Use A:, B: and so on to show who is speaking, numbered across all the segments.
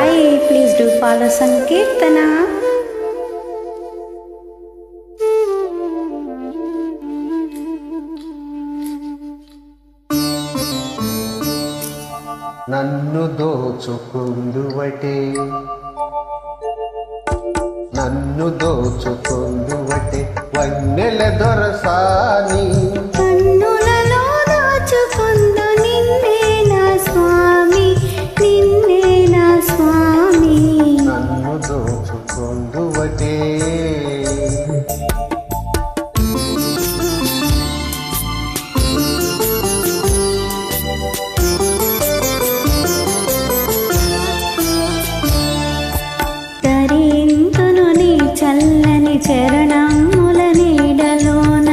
A: Hi please do follow సంకీర్తన
B: నన్ను దోచుకుందువటే. నన్ను దోచుకుందువటే. వన్నెల దొరసాని
A: చల్లని చరణముల నీడలోన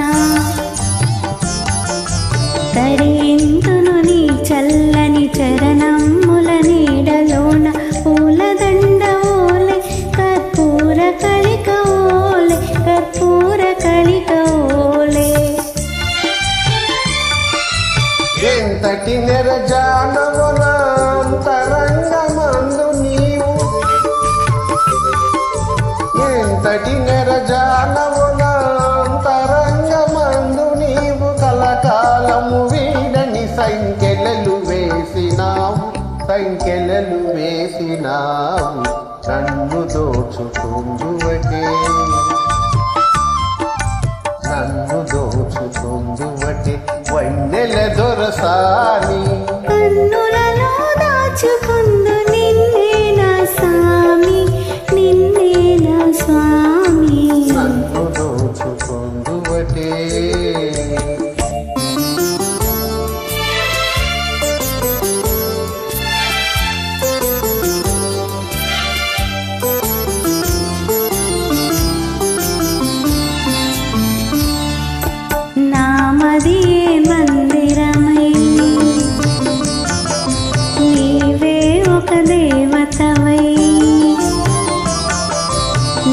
A: తరింతును నీ చల్లని చరణముల నీడలోన పూలదండ ఓలే కర్పూర కళిక ఓలే కర్పూర కళిక ఓలే
B: ఎంతటి నెరజానమున సంఖ్యలలు వేసినావు నన్ను దోచుకుందువటే. నన్ను దోచుకుందువటే వన్నెల దొరసాని.
A: కన్నులలో దాచుకుందు నిన్నే నా స్వామి నిన్నే నా స్వామి.
B: నన్ను దోచుకుందువటే.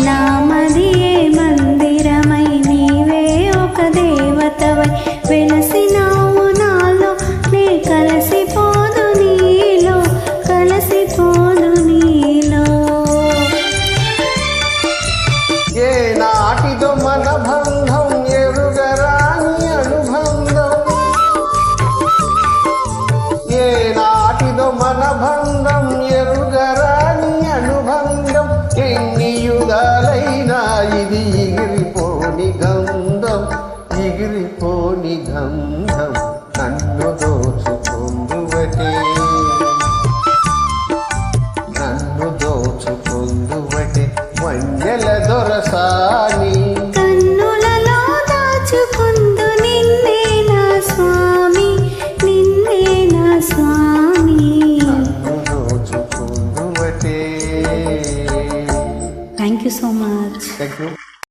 B: नाम ఇది ఎగిరిపోని గంధం ఎగిరిపోని గంధం నన్ను దోచుకుందువటే. నన్ను దోచుకుందువటే వంజల దొరసాని.
A: కన్నులలో దాచుకుందు నిన్నే నా స్వామి నిన్నే నా స్వామి.
B: నన్ను దోచుకుందువటే.
A: Thank you so much
B: thank you